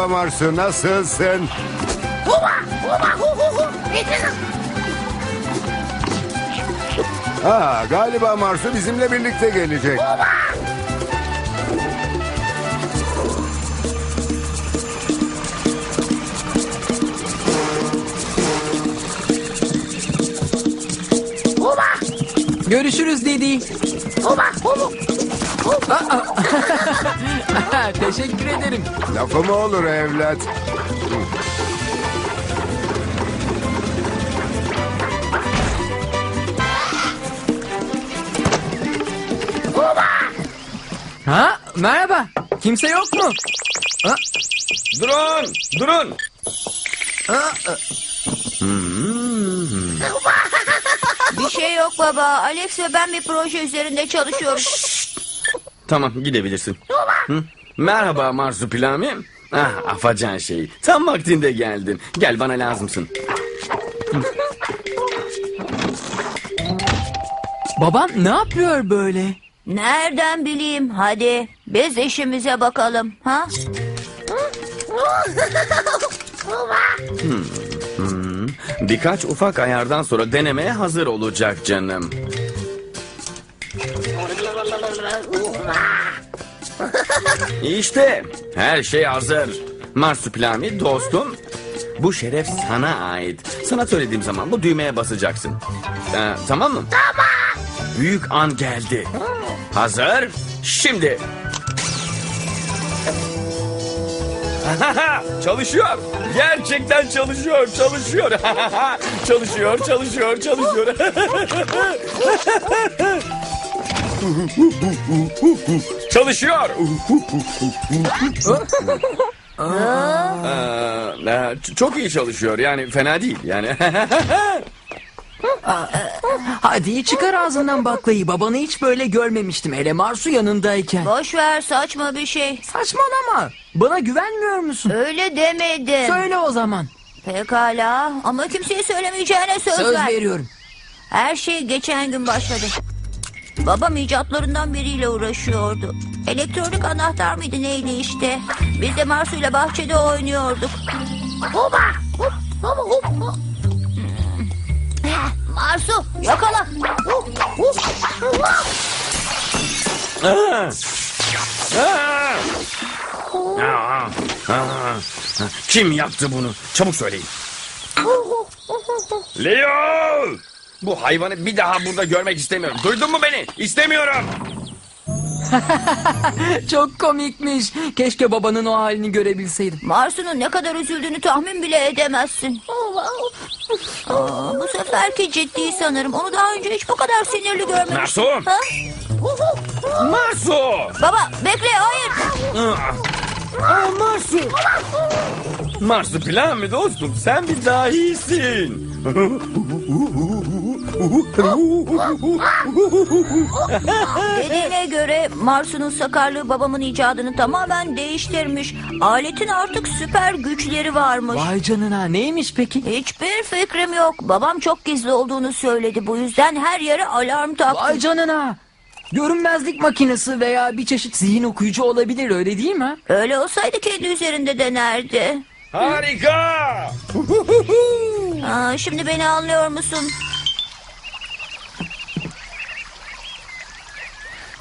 Merhaba Marsu, nasılsın? Ha, galiba Marsu bizimle birlikte gelecek. Görüşürüz dedi. Teşekkür ederim. Lafı mı olur evlat? Ha merhaba. Kimse yok mu? Ha, Durun! Durun! ha, Bir şey yok baba. Alex ve ben bir proje üzerinde çalışıyoruz. Tamam gidebilirsin. Hı? Merhaba Marsupilami. Ah afacan şey. Tam vaktinde geldin. Gel bana lazımsın. Babam ne yapıyor böyle? Nereden bileyim? Hadi biz işimize bakalım. Ha? Birkaç ufak ayardan sonra denemeye hazır olacak canım. İşte her şey hazır. Marsupilami dostum. Bu şeref sana ait. Sana söylediğim zaman bu düğmeye basacaksın. Ee, tamam mı? Tamam. Büyük an geldi. Hazır. Şimdi. çalışıyor. Gerçekten çalışıyor, çalışıyor. çalışıyor, çalışıyor, çalışıyor. çalışıyor. Ee, e, çok iyi çalışıyor. Yani fena değil. Yani Hadi çıkar ağzından baklayı. Babanı hiç böyle görmemiştim. Hele Marsu yanındayken. Boş ver saçma bir şey. Saçmalama. Bana güvenmiyor musun? Öyle demedim. Söyle o zaman. Pekala ama kimseye söylemeyeceğine söz, Söz ver. veriyorum. Her şey geçen gün başladı. Babam icatlarından biriyle uğraşıyordu. Elektronik anahtar mıydı neydi işte. Biz de Marsu ile bahçede oynuyorduk. Marsu yakala. Aa, aa, Kim yaptı bunu? Çabuk söyleyin. Leo! Bu hayvanı bir daha burada görmek istemiyorum. Duydun mu beni? İstemiyorum. Çok komikmiş. Keşke babanın o halini görebilseydim. Marsu'nun ne kadar üzüldüğünü tahmin bile edemezsin. Aa, bu seferki ciddi sanırım. Onu daha önce hiç bu kadar sinirli görmemiştim. Marsu! Ha? Marsu! Baba bekle hayır. Aa, Marsu! Marsu plan mı dostum? Sen bir dahisin. Dediğine göre Marsu'nun sakarlığı babamın icadını tamamen değiştirmiş. Aletin artık süper güçleri varmış. Vay canına neymiş peki? Hiçbir fikrim yok. Babam çok gizli olduğunu söyledi. Bu yüzden her yere alarm taktı. Vay canına. Görünmezlik makinesi veya bir çeşit zihin okuyucu olabilir öyle değil mi? Öyle olsaydı kendi üzerinde denerdi. Harika! Aa, şimdi beni anlıyor musun?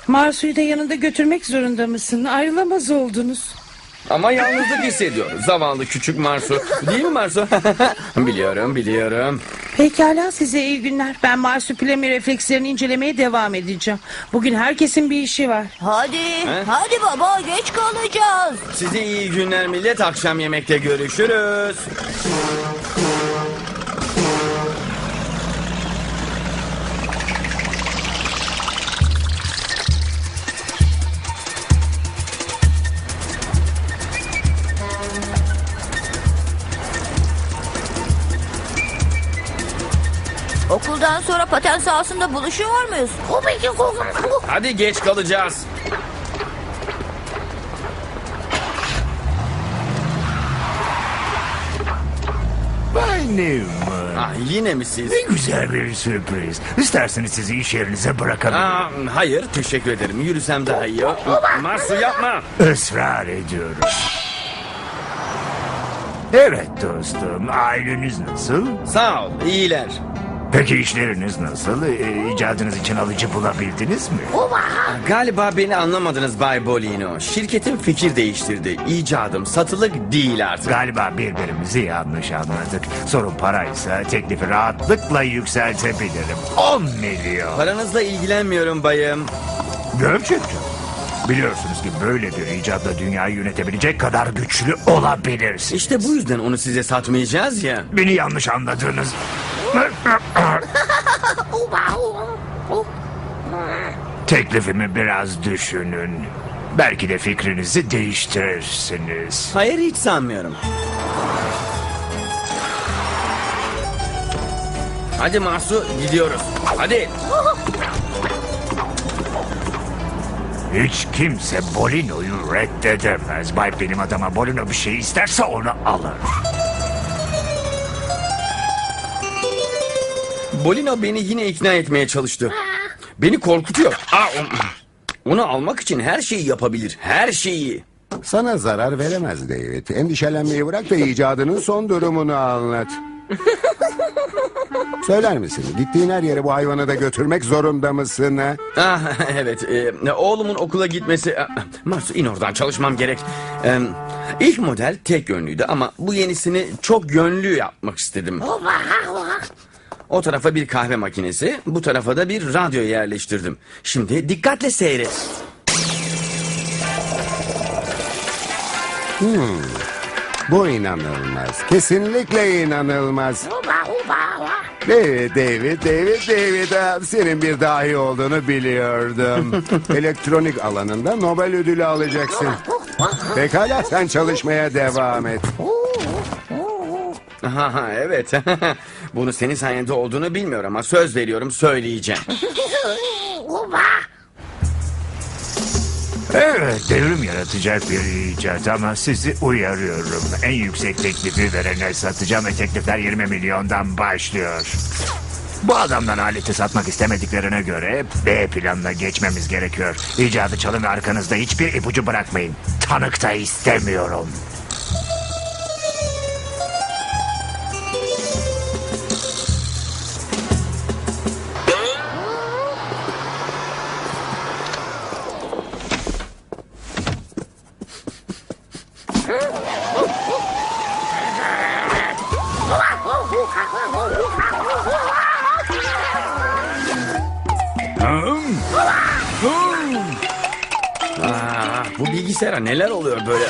Marsu'yu da yanında götürmek zorunda mısın? Ayrılamaz oldunuz. Ama yalnızlık hissediyorum. Zavallı küçük Marsu. Değil mi Marsu? biliyorum, biliyorum. Pekala size iyi günler. Ben marsupilami reflekslerini incelemeye devam edeceğim. Bugün herkesin bir işi var. Hadi, hadi baba geç kalacağız. Size iyi günler millet. Akşam yemekte görüşürüz. Okuldan sonra paten sahasında buluşuyor muyuz? Hadi geç kalacağız. Bay Newman. Ah, yine mi siz? Ne güzel bir sürpriz. İsterseniz sizi iş yerinize bırakabilirim. Aa, hayır, teşekkür ederim. Yürüsem daha iyi. Marsu yapma. Israr ediyorum. Evet dostum, aileniz nasıl? Sağ ol, iyiler. Peki işleriniz nasıl? Ee, icadınız için alıcı bulabildiniz mi? Galiba beni anlamadınız Bay Bolino. Şirketim fikir değiştirdi. İcadım satılık değil artık. Galiba birbirimizi yanlış anladık. Sorun paraysa teklifi rahatlıkla yükseltebilirim. 10 milyon. Paranızla ilgilenmiyorum bayım. Gerçekten. Biliyorsunuz ki böyle bir icatla dünyayı yönetebilecek kadar güçlü olabilirsiniz. İşte bu yüzden onu size satmayacağız ya. Beni yanlış anladınız. Teklifimi biraz düşünün. Belki de fikrinizi değiştirirsiniz. Hayır hiç sanmıyorum. Hadi Marsu gidiyoruz. Hadi. Hiç kimse Bolino'yu reddedemez. Bay benim adama Bolino bir şey isterse onu alır. Bolino beni yine ikna etmeye çalıştı. Beni korkutuyor. Aa, onu almak için her şeyi yapabilir. Her şeyi. Sana zarar veremez David. Endişelenmeyi bırak da icadının son durumunu anlat. Söyler misin? Gittiğin her yere bu hayvanı da götürmek zorunda mısın? ha? Ah, evet. e, oğlumun okula gitmesi... Ah, Marsu in oradan çalışmam gerek. E, ilk model tek yönlüydü ama bu yenisini çok yönlü yapmak istedim. O tarafa bir kahve makinesi, bu tarafa da bir radyo yerleştirdim. Şimdi dikkatle seyret. Bu inanılmaz. Kesinlikle inanılmaz. David, David, David, David. ha, Senin bir dahi olduğunu biliyordum. Elektronik alanında Nobel ödülü alacaksın. Pekala sen çalışmaya devam et. Aha, evet. Bunu senin sayende olduğunu bilmiyorum ama söz veriyorum söyleyeceğim. Evet devrim yaratacak bir icat ama sizi uyarıyorum. En yüksek teklifi verene satacağım ve teklifler 20 milyondan başlıyor. Bu adamdan aleti satmak istemediklerine göre B planına geçmemiz gerekiyor. İcadı çalın arkanızda hiçbir ipucu bırakmayın. Tanık da istemiyorum. Aa, bu bilgisayara neler oluyor böyle?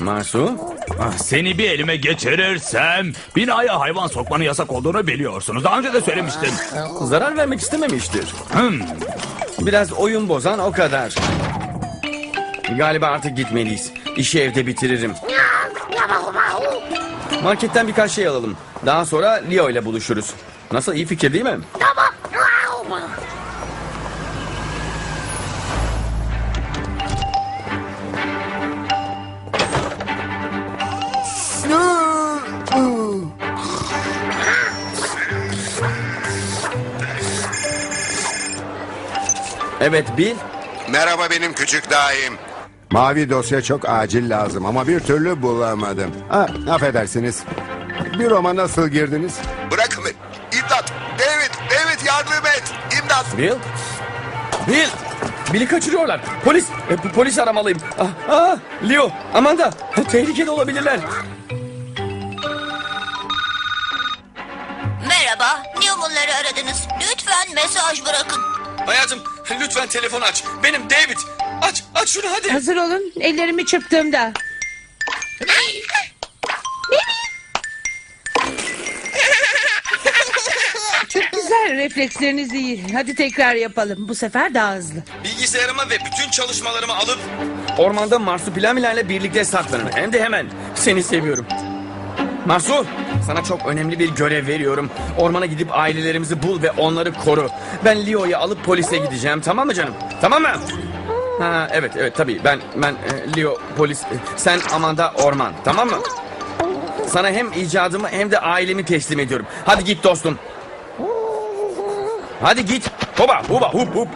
Marsu? Ah, Seni bir elime geçirirsem binaya hayvan sokmanın yasak olduğunu biliyorsunuz. Daha önce de söylemiştim. Zarar vermek istememiştir. Hmm. Biraz oyun bozan o kadar. Galiba artık gitmeliyiz. İşi evde bitiririm. Marketten birkaç şey alalım. Daha sonra Leo ile buluşuruz. Nasıl iyi fikir değil mi? Evet Bill. Merhaba benim küçük daim. Mavi dosya çok acil lazım ama bir türlü bulamadım. Ha, affedersiniz. Bir Roma nasıl girdiniz? Bırakın beni. İmdat. David, David yardım et. İmdat. Bill. Bill. Bill'i kaçırıyorlar. Polis. e, po- polis aramalıyım. Ah, ah, Leo. Amanda. Tehlikede olabilirler. Merhaba, Newman'ları aradınız. Lütfen mesaj bırakın. Hayatım lütfen telefon aç. Benim David. Aç aç şunu hadi. Hazır olun. Ellerimi çırptığımda. Çok güzel. Refleksleriniz iyi. Hadi tekrar yapalım. Bu sefer daha hızlı. Bilgisayarımı ve bütün çalışmalarımı alıp... Ormanda Marsupilami ile birlikte saklanın. Hem de hemen. Seni seviyorum. Marsu, sana çok önemli bir görev veriyorum. Ormana gidip ailelerimizi bul ve onları koru. Ben Leo'yu alıp polise gideceğim. Tamam mı canım? Tamam mı? Ha, evet evet tabii ben ben e, Leo polis e, sen Amanda Orman tamam mı? Sana hem icadımı hem de ailemi teslim ediyorum. Hadi git dostum. Hadi git. Hoba huba hup hup.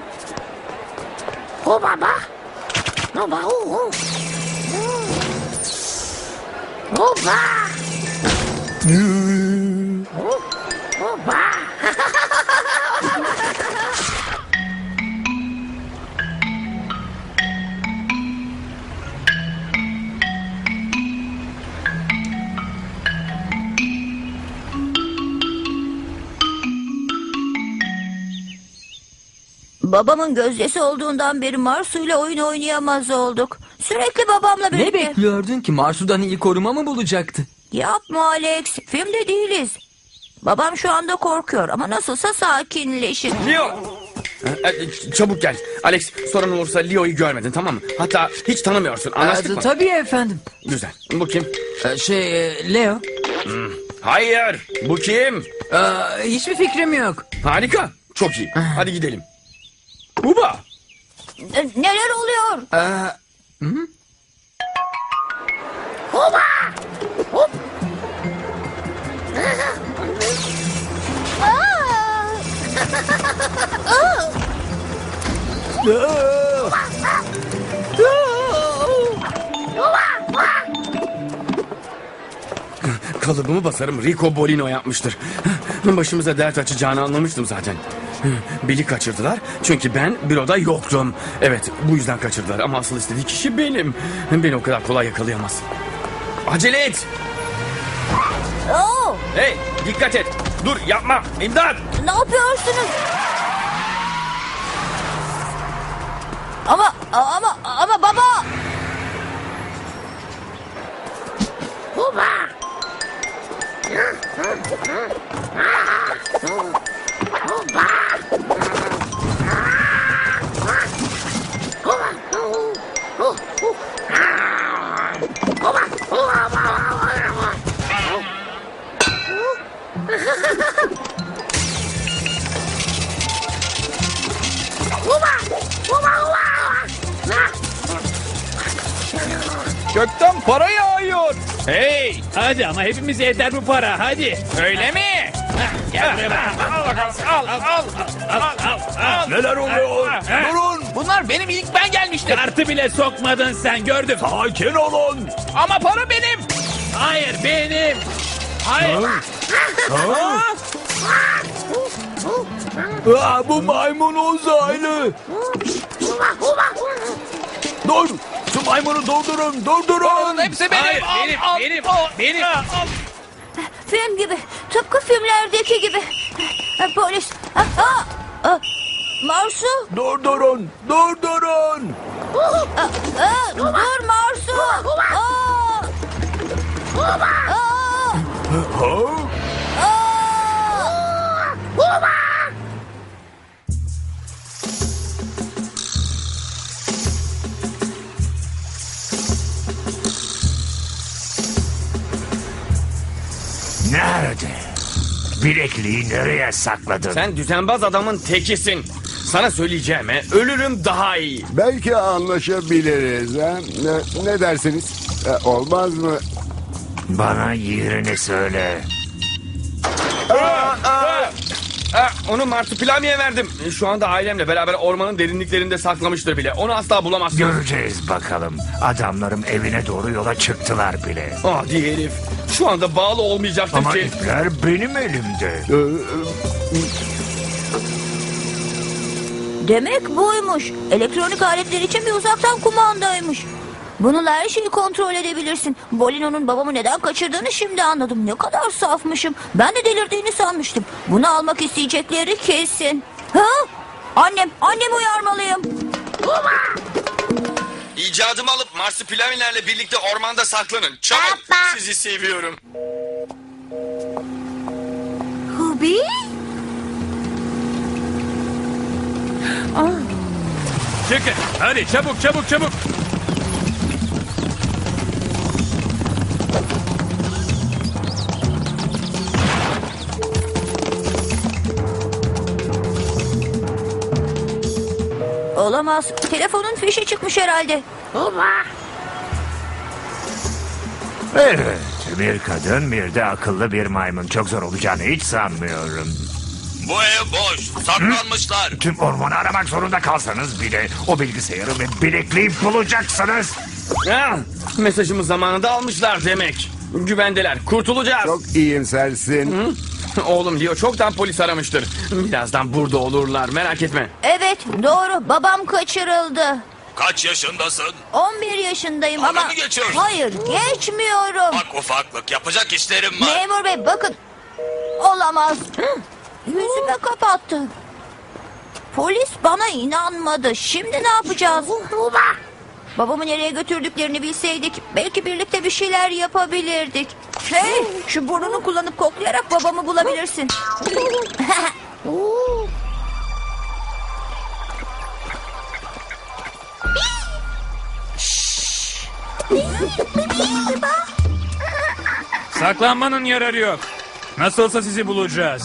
Babamın gözdesi olduğundan beri Marsu'yla oyun oynayamaz olduk. Sürekli babamla Ne birlikte. bekliyordun ki Marsu'dan iyi koruma mı bulacaktı? Yapma Alex. Filmde değiliz. Babam şu anda korkuyor ama nasılsa sakinleşin. Leo! Ee, Çabuk gel. Alex sorun olursa Leo'yu görmedin tamam mı? Hatta hiç tanımıyorsun. Anlaştık Ee, mı? tabii efendim. Güzel. Bu kim? Ee, şey e, Leo. Hayır. Bu kim? Ee, hiçbir fikrim yok. Harika. Çok iyi. Hadi gidelim. Buba. E, Neler oluyor? Ee, Kalıbımı basarım Rico Bolino yapmıştır. Başımıza dert açacağını anlamıştım zaten. Bill'i kaçırdılar çünkü ben büroda yoktum. Evet bu yüzden kaçırdılar ama asıl istediği kişi benim. Beni o kadar kolay yakalayamaz. Acele et. Oo, Hey dikkat et. Dur yapma. İmdat. ne yapıyorsunuz? Ama ama ama baba. Gökten para yağıyor. Hey hadi ama hepimize yeter bu para hadi. Öyle mi? Gel buraya bak. Al bakalım. Al al al. Al al al. Neler oluyor? Durun. Bunlar benim ilk ben gelmiştim. Kartı bile sokmadın sen gördüm. Sakin olun. Ama para benim. Hayır benim. Hayır. Aa, bu maymun uzaylı. Dur. Şu maymunu durdurun. Durdurun. hepsi benim. Hayır, benim. benim. benim. Film gibi. Tıpkı filmlerdeki gibi. Polis. Ha, ha, ha. Marsu. Durdurun. Durdurun. Aa, aa, dur Marsu. Aa. Aa. Aa. Nerede? Bilekliği nereye sakladın? Sen düzenbaz adamın tekisin. Sana söyleyeceğime ölürüm daha iyi. Belki anlaşabiliriz. Ha? Ne, ne dersiniz? E, olmaz mı? Bana yerini söyle. Ha, onu Marsupilami'ye verdim. Şu anda ailemle beraber ormanın derinliklerinde saklamıştır bile. Onu asla bulamazsın. Göreceğiz bakalım. Adamlarım evine doğru yola çıktılar bile. Adi herif. Şu anda bağlı olmayacaktır Ama ki. ipler benim elimde. E, Demek buymuş. Elektronik aletler için bir uzaktan kumandaymış. Bununla her şeyi kontrol edebilirsin. Bolino'nun babamı neden kaçırdığını şimdi anladım. Ne kadar safmışım. Ben de delirdiğini sanmıştım. Bunu almak isteyecekleri kesin. Ha? Annem, annemi uyarmalıyım. İcadımı alıp Marsupilamilerle birlikte ormanda saklanın. Çabuk. Baba. Sizi seviyorum. Hubi? Çıkın. Hadi çabuk çabuk çabuk. Olamaz. Telefonun fişi çıkmış herhalde. Evet, bir kadın bir de akıllı bir maymun. Çok zor olacağını hiç sanmıyorum. Bu ev boş. Saklanmışlar. Tüm ormanı aramak zorunda kalsanız bile o bilgisayarı ve bilekliği bulacaksınız. Ha, mesajımı zamanında almışlar demek. Güvendeler. Kurtulacağız. Çok iyimsersin. Oğlum Leo çoktan polis aramıştır. Birazdan burada olurlar. Merak etme. Evet doğru babam kaçırıldı. Kaç yaşındasın? 11 yaşındayım Dalga ama... mı geçiyorsun? Hayır geçmiyorum. Bak ufaklık yapacak işlerim var. Memur bey bakın. Olamaz. Yüzüme kapattı. Polis bana inanmadı. Şimdi ne yapacağız? Babamı nereye götürdüklerini bilseydik belki birlikte bir şeyler yapabilirdik. Hey şu burnunu kullanıp koklayarak babamı bulabilirsin. Saklanmanın yararı yok. Nasıl olsa sizi bulacağız.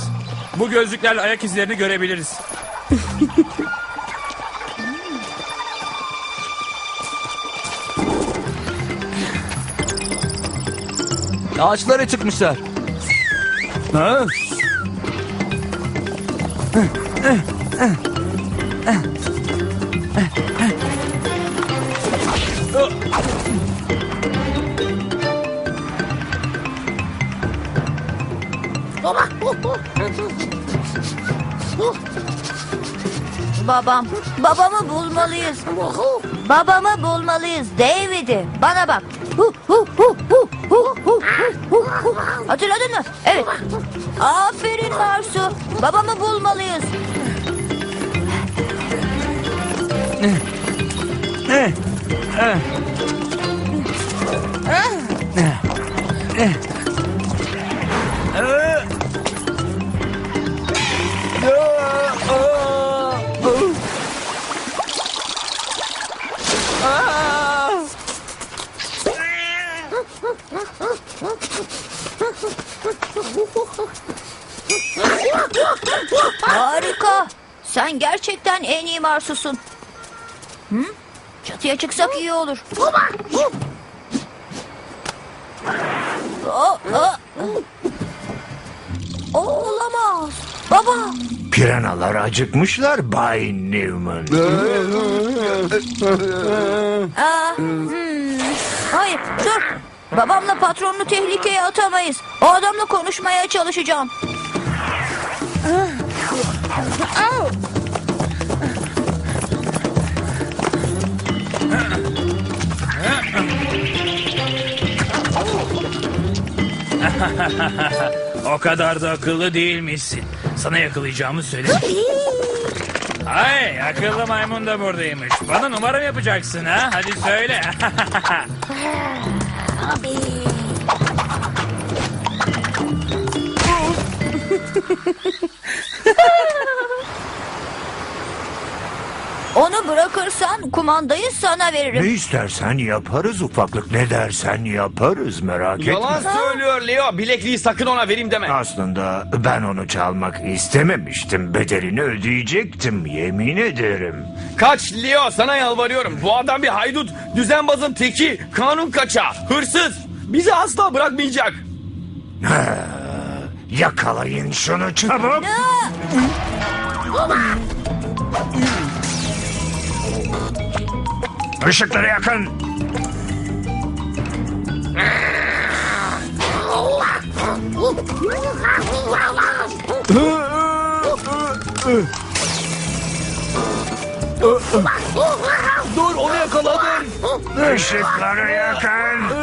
Bu gözlüklerle ayak izlerini görebiliriz. Ağaçlara çıkmışlar. Ha? Babam, babamı bulmalıyız. Babamı bulmalıyız. David'i. Bana bak. Hu, hu, hu, hu, hu, hu, hu, hu. Hatırladın mı? Evet. Aferin Marsu. Babamı bulmalıyız. Eh. eh, eh. eh Harika. Sen gerçekten en iyi Marsu'sun. Hı? Çatıya çıksak iyi olur. O, o. O olamaz. Baba. Piranalar acıkmışlar Bay Newman. Aa, hmm. Hayır dur. Babamla patronunu tehlikeye atamayız. O adamla konuşmaya çalışacağım. O kadar da akıllı değilmişsin. Sana yakalayacağımı söyle. Ay akıllı maymun da buradaymış. Bana numara mı yapacaksın ha? Hadi söyle. Onu bırakırsan kumandayı sana Ne veririm. istersen yaparız ufaklık. Ne dersen yaparız merak Yalan etme. söylüyor Leo. Bilekliği sakın ona vereyim deme. Aslında ben onu çalmak istememiştim. Bedelini ödeyecektim yemin ederim. Kaç Leo sana yalvarıyorum. Bu adam bir haydut. Düzenbazın teki. Kanun kaçağı. Hırsız. Bizi asla bırakmayacak. Yakalayın şunu çabuk. Işıkları yakın. Dur onu yakaladım. Işıkları yakın.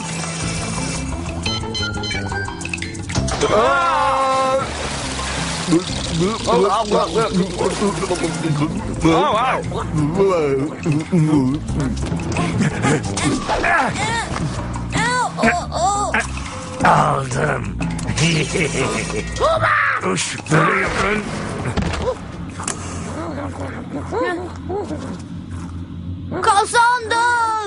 Aldım. Işıkları yakın. Kazandık.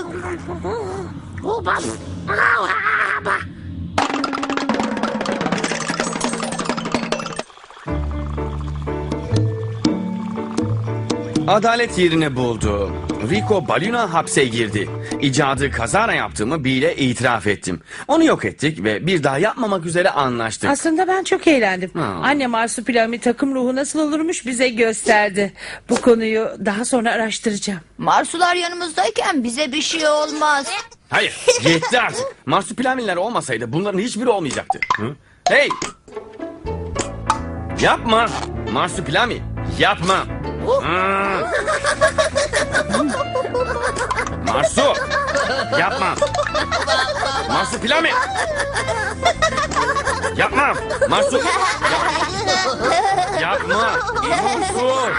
Adalet yerini buldu. Rico Balina hapse girdi. İcadı kazara yaptığımı bile itiraf ettim. Onu yok ettik ve bir daha yapmamak üzere anlaştık. Aslında ben çok eğlendim. Ha. Anne Marsupilami takım ruhu nasıl olurmuş bize gösterdi. Bu konuyu daha sonra araştıracağım. Marsular yanımızdayken bize bir şey olmaz. Hayır, yetti artık. Marsupilamiler olmasaydı bunların hiçbiri olmayacaktı. Hı? Hey! Yapma! Marsupilami, yapma! Hı. Marsu! Yapma! Marsupilami! Yapma! Marsu! Yap- Yapma! Marsu!